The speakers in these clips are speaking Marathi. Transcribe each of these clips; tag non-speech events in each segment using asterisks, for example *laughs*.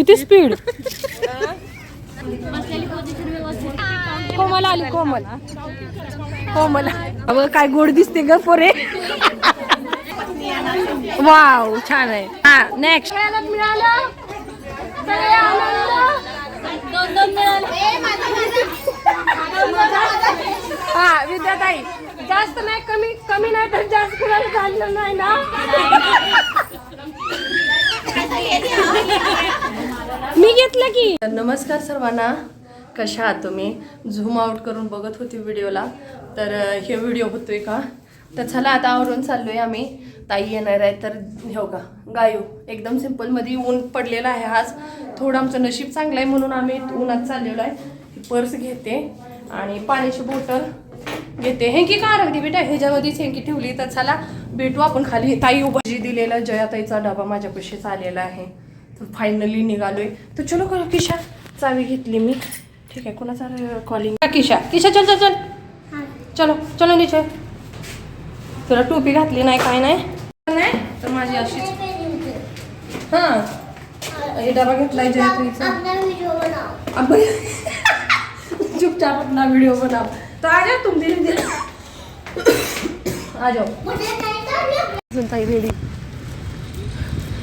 किती स्पीड कोमल आली कोमल. कोमल. अगं काय गोड दिसते ग पोरे. वाव छान आहे. हा नेक्स्ट मिळालं? सगळे आनंद. दोन दोन मिळाले. हा विद्याताई जास्त नाही कमी कमी नाही तर जास्त कुणाला झालं नाही ना. मी घेतलं की. नमस्कार सर्वांना. कशा आहात तुम्ही? झूम आउट करून बघत होती व्हिडिओला. तर हे व्हिडिओ होतोय का? तर चला आता आवरून चाललोय आम्ही. ताई येणार आहे तर हो का गायू. एकदम सिम्पलमध्ये ऊन पडलेलं आहे आज. थोडं आमचं नशीब चांगलं आहे म्हणून आम्ही उन्हात चाललेलो आहे. पर्स घेते आणि पाण्याची बॉटल घेते. हेंकी का अगदी बेटा? ह्याच्यामध्येच हेंकी ठेवली. तर चला भेटू आपण खाली. ताई उभाजी दिलेला जयाताईचा डबा माझ्यापाशीच आलेला आहे. फायनली निघालोय. तर चलो करू किशा. चावी घेतली मी. ठीक आहे कोणाचा कॉलिंग किशा. किशा चल चल चल. चलो चलो नीचे तुला टोपी घातली नाही काय नाही? तर माझी अशीच. हां. हे डबा घेतलाय जयत्रीचा आपण चुपचाप अपना वीडियो बनाओ तो आ जाओ तुम धीरे धीरे. आ जाओ. अजून ताई रेडी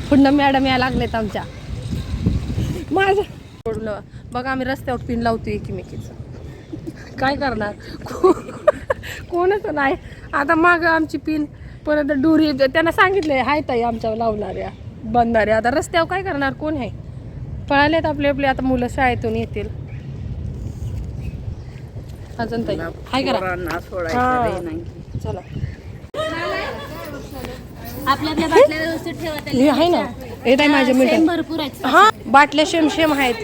पुन्हा मॅडम या लागलेत आमच्या. माझं सोडलं बघा आम्ही रस्त्यावर पिन लावतो एकमेकीचं. काय करणार? कोणच नाही. आता माग आमची पिन परत डुरी त्यांना सांगितलंय हाय ताई आमच्या लावणाऱ्या बंधाऱ्या आता रस्त्यावर काय करणार? कोण आहे? पळालेत आपले आपले. आता मुलं शाळेतून येतील. अजून ताई हाय करा. चला. आपल्या आपल्या बाटल्या व्यवस्थित ठेवा हे आहे ना. हे ताई माझ्या भरपूर आहेत. हा बाटल्या शेम शेम आहेत.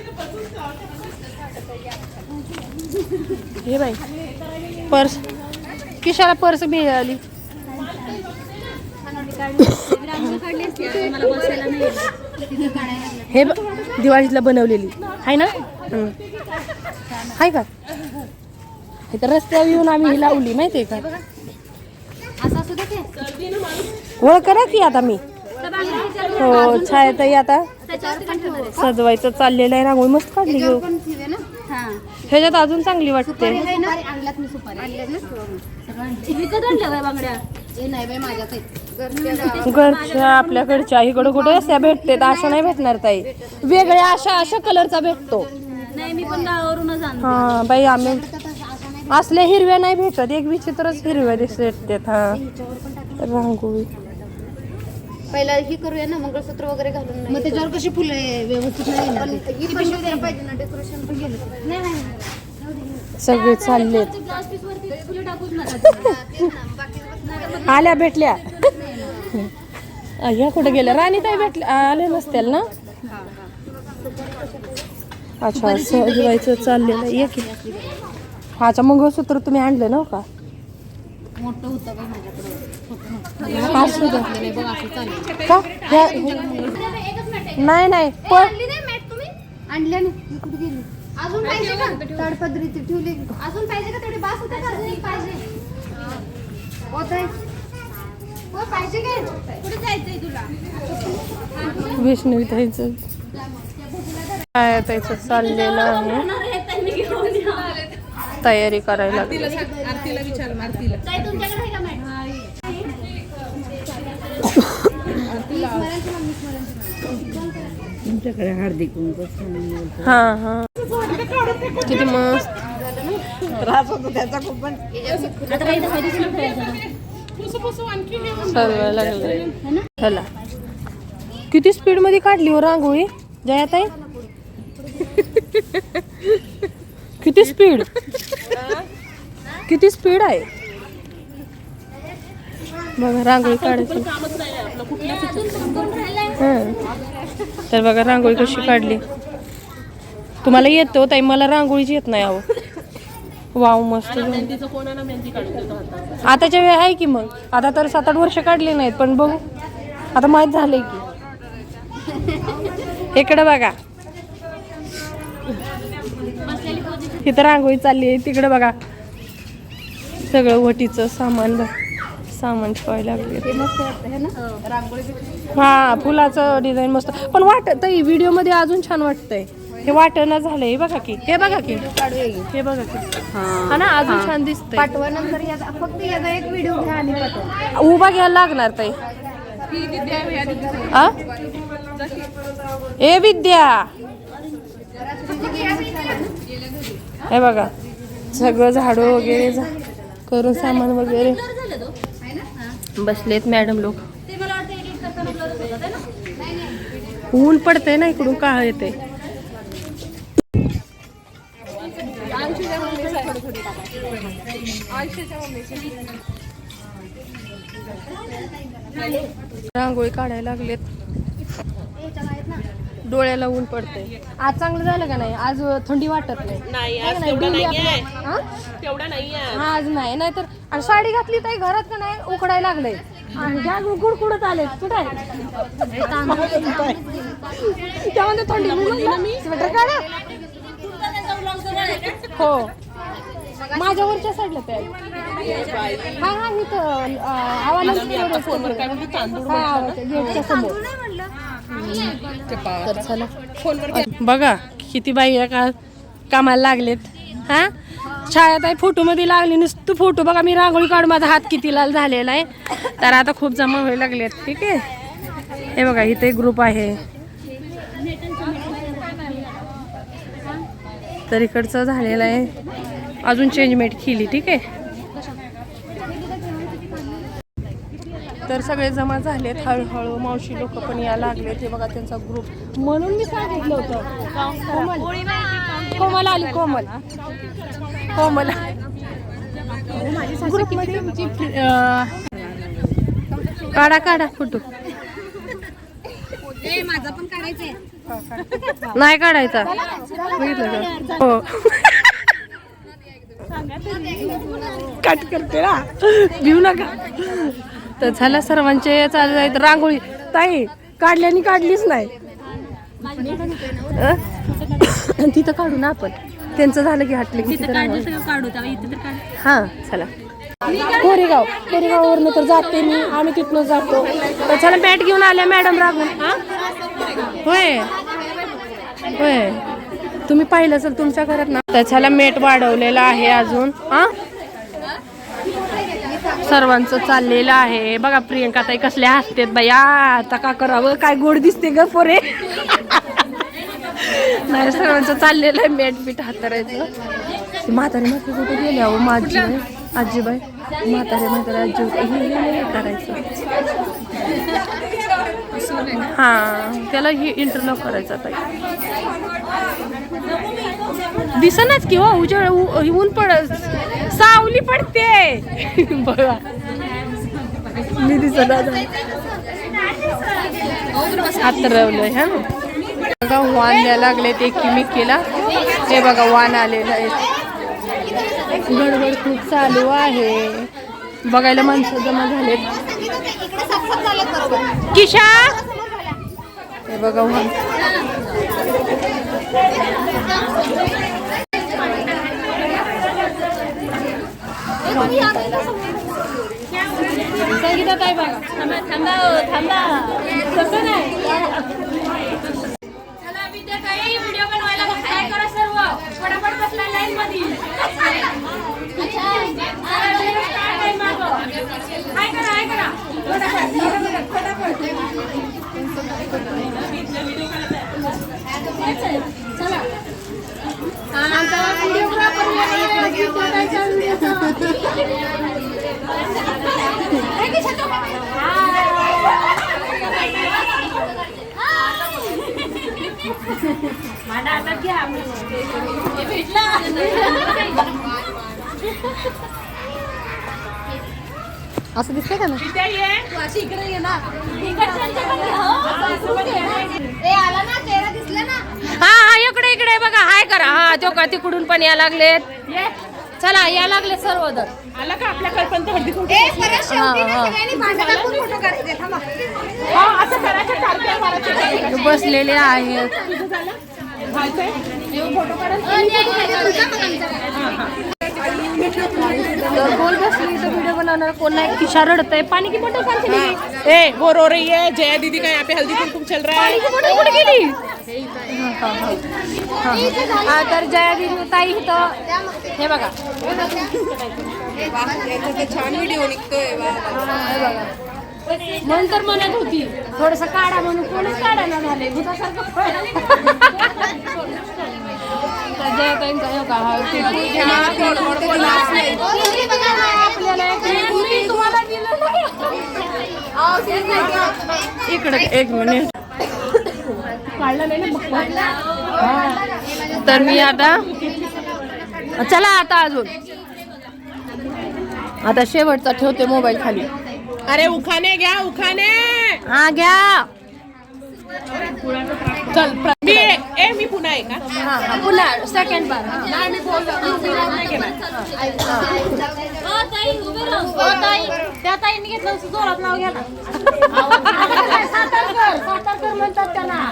हे बाई पर्स. किशाला पर्स मिळाली. रांगोळी काढली असती आता मला बसायला नाही येत. तिथं काढायला लागलं. हे ब- दिवाळीतला बनवलेली. आहे ना. आहे का? हे तर रस्त्यावर येऊन आम्ही ही लावली माहितीये का? असं असू दे ते. ओळख करा की आता मी. हो छायाताई आता. सजवायचं चाललेलं आहे रांगोळी मस्त काढली घेऊ हा. ह्याच्यात अजून चांगली वाटते. आहे ना? आणल्यात मी सुपारी. आणल्यात ना? सगळं विकत आणल्या बाय बांगड्या? नाही बाई माझ्याच आहेत. घरच्या आपल्याकडच्या इकडं कुठे अशा भेटते तर अशा नाही भेटणार ताई. वेगळ्या अशा अशा कलरचा भेटतो. नाही मी पण गावावरूनच आणतो. हा बाई आम्ही असल्या हिरव्या नाही भेटत. एक विचित्रच हिरव्या दिसतात हा. रांगोळी. पहिला ही करूया ना मंगळसूत्र वगैरे घालून मग त्याच्यावर कशी फुलं व्यवस्थित नाही पाहिजे ना? डेकोरेशन पण गेलं नाही नाही सगळे चाललेत. नका. आल्या भेटल्या. अ, ह्या कुठे गेल्या? राणी ताई भेटल्या आले नसतील ना? अच्छा सजवायचं चाललेलं ये की. हाचा मंगळसूत्र तुम्ही आणलं ना हो का? मोठं होतं बाई माझ्याकडे. द्या नाही का? ह्या- नाही नाही. पण आणली नाही मॅट तुम्ही. आणल्या ना मी कुठे गेली? अजून पाहिजे का? ताडपदरी ती ठेवली. अजून पाहिजे का तेवढी बास होते का? अजून एक पाहिजे. होत आहे हो पाहिजे काय? कुठे जायचंय तुला? वैष्णवी ताईचं. काय ताईचं चाललेलं आहे. तयारी करायला लागली ताई, तुमच्याकडे आहे का मॅट तुमच्याकडे हळदी कुंकू. हा हा. किती मस्त. त्रास होतो त्याचा खूप पण लागले चला किती स्पीडमध्ये काढली हो रांगोळी जयाताई? किती स्पीड? किती स्पीड आहे? बघा रांगोळी काढायची. हं. तर बघा रांगोळी कशी काढली. तुम्हाला येतो हो ताई मला रांगोळीची येत नाही अहो. वाव मस्त आताच्या वेळ आहे की मग? आता तर सात आठ वर्ष काढली नाहीत पण बघू. आता माहीत झालंय की. इकडे बघा. इथं रांगोळी चालली आहे तिकडे बघा. सगळं वटीचं सामान. बघ सामान ठेवायला लागले. हे ना? रांगोळी हा फुलाचं डिझाईन मस्त. पण वाटत व्हिडिओमध्ये अजून छान वाटतंय. हे वाटणं झालंय. हे बघा की हे बघा की. काढूया हे बघा की. हा. ना अजून छान दिसतंय. पाठवा नंतर याचा फक्त याचा एक व्हिडिओ घ्या आणि पाठवा. उभा घ्यायला लागणार ताई? ए विद्या. हे बघा सगळं झाडू वगैरे झा करून सामान वगैरे. बसलेत मॅडम लोक. ऊन पडतंय ना इकडून काळ येते रांगोळी काढायला लागलेत. डोळ्याला ऊन पडतंय. आज चांगलं झालं का नाही? आज थंडी वाटत नाही. है का नाही? हा? हा, आज नाही. नाहीतर आणि साडी घातली तर घरात का नाही? उकडायला लागलंय. आणि गॅस कुडकुडत आले कुठं आहे? त्यामध्ये थंडी मी? स्वेटर काढा. हो. माझ्यावरच्या साईडला ते. हा हा अं, आवाला हा, गेटच्या समोर. तर चला बघा किती बाई आहे का कामाला लागलेत. हा? शाळेत आहे फोटो मध्ये लागली नुसतं फोटो बघा मी रांगोळी काढून माझा हात किती लाल झालेला आहे. तर आता खूप जमा व्हायला लागलेत ठीक आहे? हे बघा इथे ग्रुप आहे. तर इकडचं झालेलं आहे. अजून चेंजमेंट केली ठीक आहे? तर सगळे जमा झालेत हळूहळू मावशी लोक पण या लागलेत. हे बघा त्यांचा ग्रुप म्हणून मी सांगितलं होतं. कोमल. कोमल आली कोमल. कोमल. ग्रुपमध्ये काढा काढा फोटो. नाही काढायचा. बघितलं हो. कट करते ना. भिऊ नका. तर झालं सर्वांचे चालू आहेत. रांगोळी. ताई काढल्याने काढलीच नाही. अं? *coughs* तिथं काढू ना आपण. त्यांचं झालं की हटलं की तिथं रांगोळी. हा चला. कोरेगाव. कोरेगाववरनं तर जाते मी. आम्ही तिथनं जातो. तर चला बॅट घेऊन आल्या मॅडम रागून. हा? होय. होय. तुम्ही पाहिलं असेल तुमच्या घरात ना? त्याच्याला मेट वाढवलेला आहे अजून. हा? सर्वांचं चाललेलं आहे. बघा प्रियंका ताई कसल्या हसतेत बाई आ, आता का करावं? काय गोड दिसते ग पोरे. नाही सर्वांचं चाललेलं आहे मेट बीट हातरायचं. म्हातारे म्हातारी कुठे गेली हो माझी आजीबाई म्हातारे म्हातारे आजी करायचं हा त्याला हे इंटरलॉक करायचं ताई दिसनाच की हो उजेड ऊन पडत. सावली पडते. बघा. मी दिसत हातरवलंय हा. बघा वान द्यायला लागले ते किमिकेला. हे बघा वान आलेलं आहे. गडबड खूप चालू आहे. बघायला माणसं जमा झालेत. झाले किशा! हे बघा वान. संगीता ताई बघा थांबा थांबा थांबा नाही चला. विद्या व्हिडिओ बनवायला काय करा सर्व बसला लाईन मध्ये काय करा काय करा फटाफट फटाफट चला आमचा असं दिसतंय का ना ए आला ना चेहरा दिसला ना हा हा इकडे इकडे बघा हाय करा. हा तो का तिकडून पण या लागलेत. चला या लागले सर्वजण. आला का आपल्याकडे पण हळदी कुंकू ए परत शेवटी ना. सगळ्यांनी भांडं टाकून फोटो काढायचे थांबा. असं करायचं टारक्या मारायच्या बसलेले आहेत. व्हायचंय अ, नाही, नाही, तुमचा मग आमचा. तर गोल बसली तर व्हिडिओ बनवणार. कोण नाही? किशा रडत आहे पाणी की बॉटल काढते मी ए वो रो रही है. जया दीदी का यहाँ पे हल्दी कुमकुम चल रहा पाणी है की बॉटल कुठे गेली? हा, हा, हा. हा, तर जया दिदी ताई इथं. हे बघा. छान व्हिडिओ निघतोय. म्हणून तर म्हणत होती थोडस काढा म्हणून कोणच काढा ना झाले हे हा. इकडे एक मिनिट. काढलं नाही ना. तर मी आता चला आता अजून. आता शेवटचा ठेवते मोबाईल खाली. अरे उखाने घ्या उखाने. हा घ्या. चल मी ए मी पुन्हा आहे का पुन्हा सेकंड बार. हा. नाही मी नाही. त्या ताईने घेतलं जोरात नाव घ्या सातारकर सातारकर म्हणतात त्यांना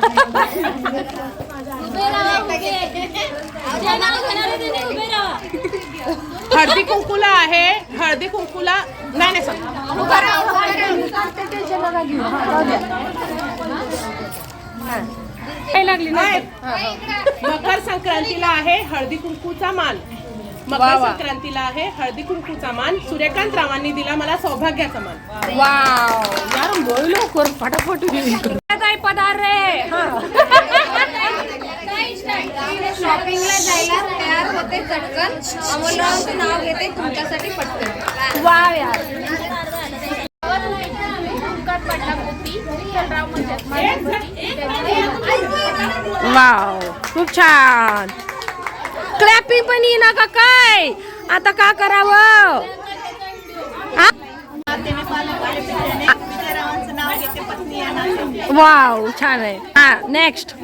टेन्शन नका घेऊ हा, जाऊ द्या हा. काय लागली नाही. मकर संक्रांतीला आहे हळदी कुंकूचा मान. वा, मकर वा. संक्रांतीला आहे हळदी कुंकूचा मान. सूर्यकांत रावांनी दिला मला सौभाग्याचा मान. वाव. यार बोल लवकर फटाफट. काय पदार्थ रे. होते चटकन. अमोलरावचं नाव घेते तुमच्यासाठी पटकन. वाव यार वाव खूप छान. क्लॅपिंग पण येईना का काय? आता का करावं? वाव छान आहे. हा नेक्स्ट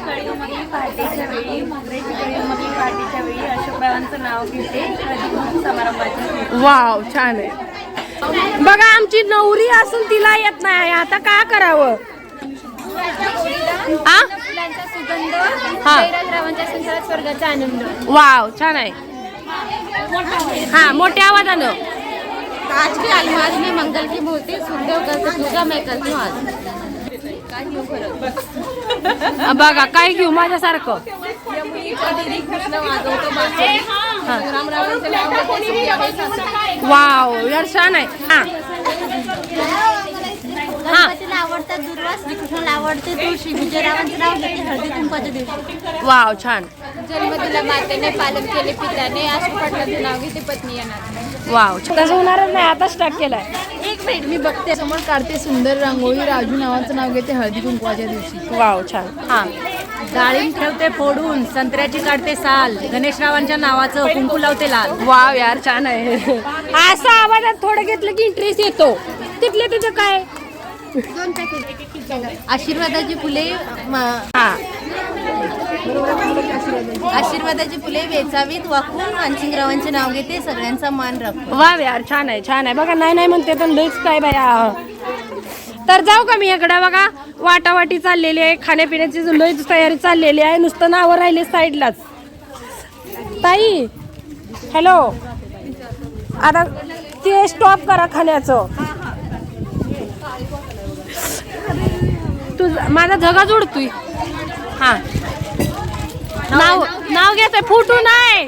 पहाटेच्या वेळी मोगऱ्याची कळी मग पहाटेच्या वेळी अशोकरावांचं नाव घेते. हळदी समारंभाची वाव छान आहे. बघा आमची नवरी असून तिला येत नाही आता का करावं? सुगंध स्वर्गाचा आनंद. वाव छान आहे. हा मोठ्या आवाजानं. आज की अलमाज में मंगल की मूर्ति करते पूजा मैं करती हूँ आज बघा काय घेऊ माझ्यासारखं? वाव यार छान आहे. हा. वाव छान. जन्मदिला मातेने पालन केले पित्याने आज पटलं नाव घेते पत्नी येणार वाव तसं होणारच नाही आताच टाक केलाय. एक मिनिट मी बघते. समोर काढते सुंदर रांगोळी. राजू नावाचं नाव घेते हळदी कुंकवाच्या दिवशी. वाव छान. हा. डाळिंब ठेवते फोडून संत्र्याची काढते साल. गणेशरावांच्या नावाचं कुंकू लावते लाल. वाव यार छान आहे. असं आवाजात थोडं घेतलं की इंटरेस्ट येतो. तिथले तिथं काय? दोन पॅकेट आशीर्वादाची फुले म- हा. आशीर्वादाची फुले वेचावीत. वाकून मानसिंगरावांचे नाव घेते. सगळ्यांचा मान राखून वा यार छान आहे छान आहे. बघा नाही नाही म्हणते पण लईच काय बाया तर जाऊ का मी इकडं बघा वाटावाटी चाललेली आहे खाण्यापिण्याची लईच तयारी चाललेली आहे नुसतं नावं राहिले साईडलाच. ताई हॅलो आता ते स्टॉप करा खाण्याचं. तुझ माझा झगा जोडतोय. हां. नाव नाव घेतोय फुटू नाही.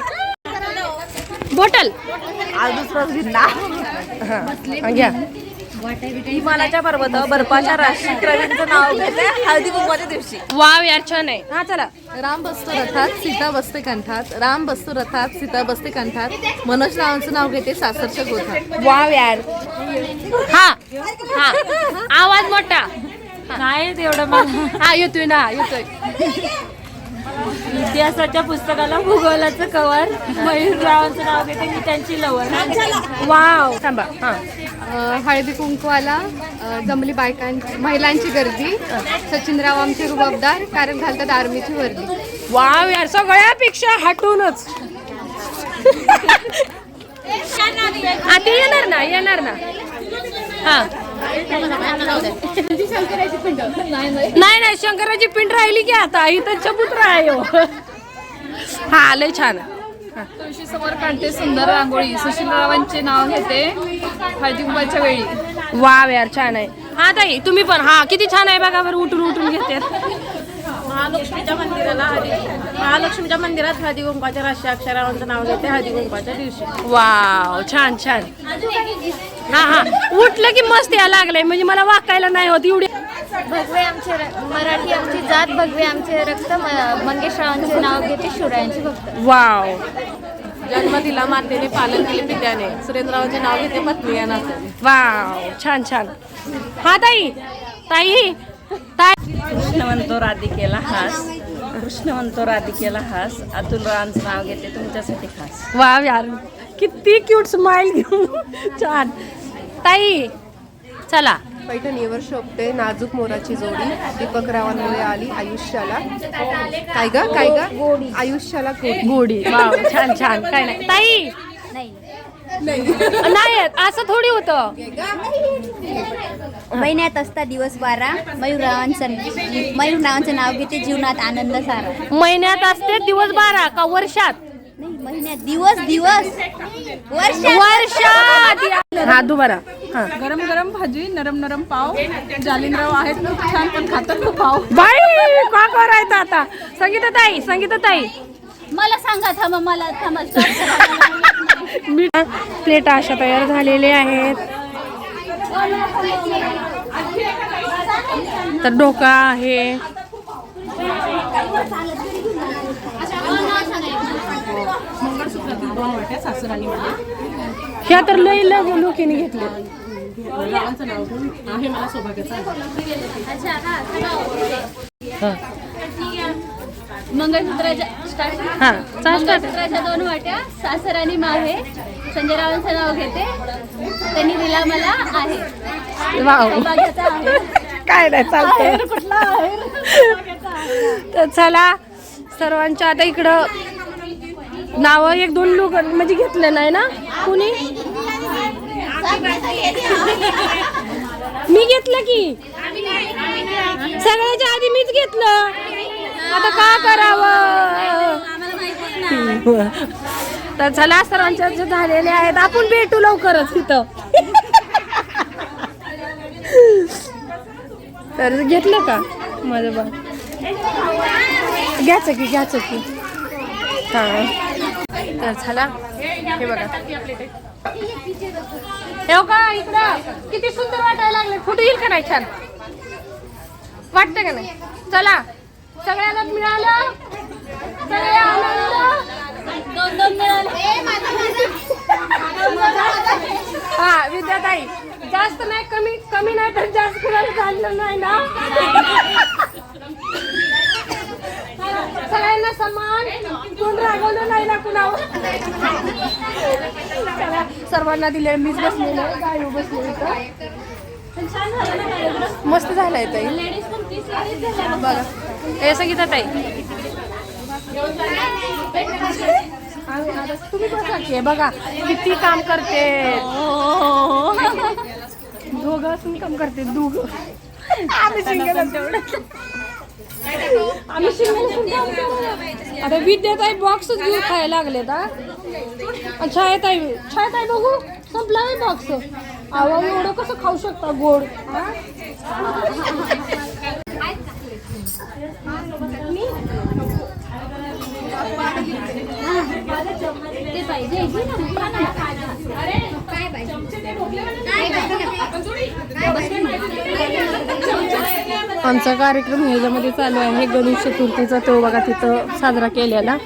बॉटल. हा घ्या. हिमालयाच्या पर्वत बर्फाच्या राशी प्रवीणचं नाव घेते हळदी कुंकवाच्या दिवशी. वाव यार छान आहे. हा चला. राम बसतो रथात सीता बसते कंठात. राम बसतो रथात सीता बसते कंठात. मनोज रावांचं नाव घेते सासरच्या गोठात वाव यार. हा हा. आवाज मोठा. नाही तेवढं मला हा येतोय ना येतोय. इतिहासाच्या पुस्तकाला भूगोलाचं कवर मयूररावांचं नाव घेते मी त्यांची लवण वाव थांबा हा. हळदी कुंकवाला जमली बायकांची महिलांची गर्दी सचिनराव आमचे रुबाबदार कारण घालतात आर्मीची वर्दी. वाव यार सगळ्यापेक्षा हटूनच. *laughs* हा ते येणार ना येणार ना. हा. नाही नाही शंकराची पिंड राहिली की आता. इथं चबुत्र आहे हो. हा लय छान. तुळशी समोर काढते सुंदर रांगोळी. सुशीलरावांचे नाव घेते हळदी कुंकवाच्या वेळी. वाव यार छान आहे. हा ताई तुम्ही पण. हा किती छान आहे बघा बरं उठून उठून घेते. महालक्ष्मीच्या मंदिराला हळदी महालक्ष्मीच्या मंदिरात हळदी कुंकवाच्या राशी अक्षरावांचं नाव घेते हळदी कुंकवाच्या दिवशी. वाव छान छान. हा हा. उठलं की मस्त या लागलंय. म्हणजे मला वाकायला नाही होत. एवढी भगवे आमचे र- मराठी आमची जात भगवे आमचे रक्त म- मंगेशरावांचे नाव घेते शिवरायांचे भक्त. वाव. जन्म दिला मातेने पालन केले पित्याने. सुरेंद्ररावांचे नाव घेते पत्नी या नात्याने. वाव छान छान. हा ताई. ताई. ताई. कृष्णवंतो राधिकेला हास. कृष्णवंतो राधिकेला हास. अतुल रावांचं नाव घेते तुमच्यासाठी खास. वाव यार किती क्यूट स्माइल घेऊन. छान. ताई चला. पैठणीवर शोभते नाजूक मोराची जोडी. दीपक रावांमुळे आली आयुष्याला. काय ग काय ग? आयुष्याला गोडी. गोडी. वाव छान छान. काय नाही. ताई! नाही. असं थोडी होतं. महिन्यात असता दिवस बारा मयूररावांचं मयूर नावांचं नाव घेते जीवनात आनंद सारा. महिन्यात असते दिवस बारा का वर्षात? नाही महिन्यात दिवस दिवस. वर्ष वर्षात. हा दुबारा हा. गरम गरम भाजी नरम नरम पाव. जालिनराव आहेत खूप छान पण खातात खूप पाव. बाई का करायचं आता? संगीता ताई संगीता ताई मला सांगा थांबा मला थांबा. मी प्लेट अशा तयार झालेल्या आहेत. तर डोका आहे. ह्या तर लई लग लोकीने घेतले. आहे मला सौभाग्याचा मंगळसूत्राच्या. हा. मंगळसूत्राच्या दोन वाट्या सासर आणि माहे. संजय रावांचं नाव घेते. त्यांनी दिला मला आहे. वाव. सौभाग्याचा आहे. काय नाही चालतंय. तर चला सर्वांच्या आता इकडं नाव एक दोन लोक म्हणजे घेतले नाही ना? कुणी? मी घेतलं की? सगळ्याच्या आधी मीच घेतलं. आता का करावं? तर चला सर्वांच्या झालेले आहेत आपण भेटू लवकरच तिथं. तर घेतलं का माझं बा घ्यायचं की घ्यायचं की? हा. तर चला हे बघा. हे हो का इकडं किती सुंदर वाटायला लागले फोटो येईल का नाही? छान. वाटतं का नाही? चला. सगळ्यांना मिळालं? सगळे आनंद? दोन दोन मिळाले हा विद्याताई जास्त नाही कमी कमी नाही तर जास्त कुणाला झालं नाही ना? सगळ्यांना समान कोण रागवलं नाही ना कुणावर? सर्वांना दिले मीच बसलेलो गाडी बसले मस्त झालाय ताई. बघा. हे संगीता ताई. तुम्ही बसा की, बघा किती काम करते. दोघं असून काम करते दोघ. आम्ही सिंगल आम्ही सिंगल आता विद्याताई बॉक्सच घेऊन खायला लागले का छायाताई छायाताई बघू संपला नाही बॉक्स एवढं कसं खाऊ शकता गोड? हा? पाहिजे आमचा कार्यक्रम ह्याच्यामध्ये चालू आहे. गणेश चतुर्थीचा तो बघा तिथं साजरा केलेला.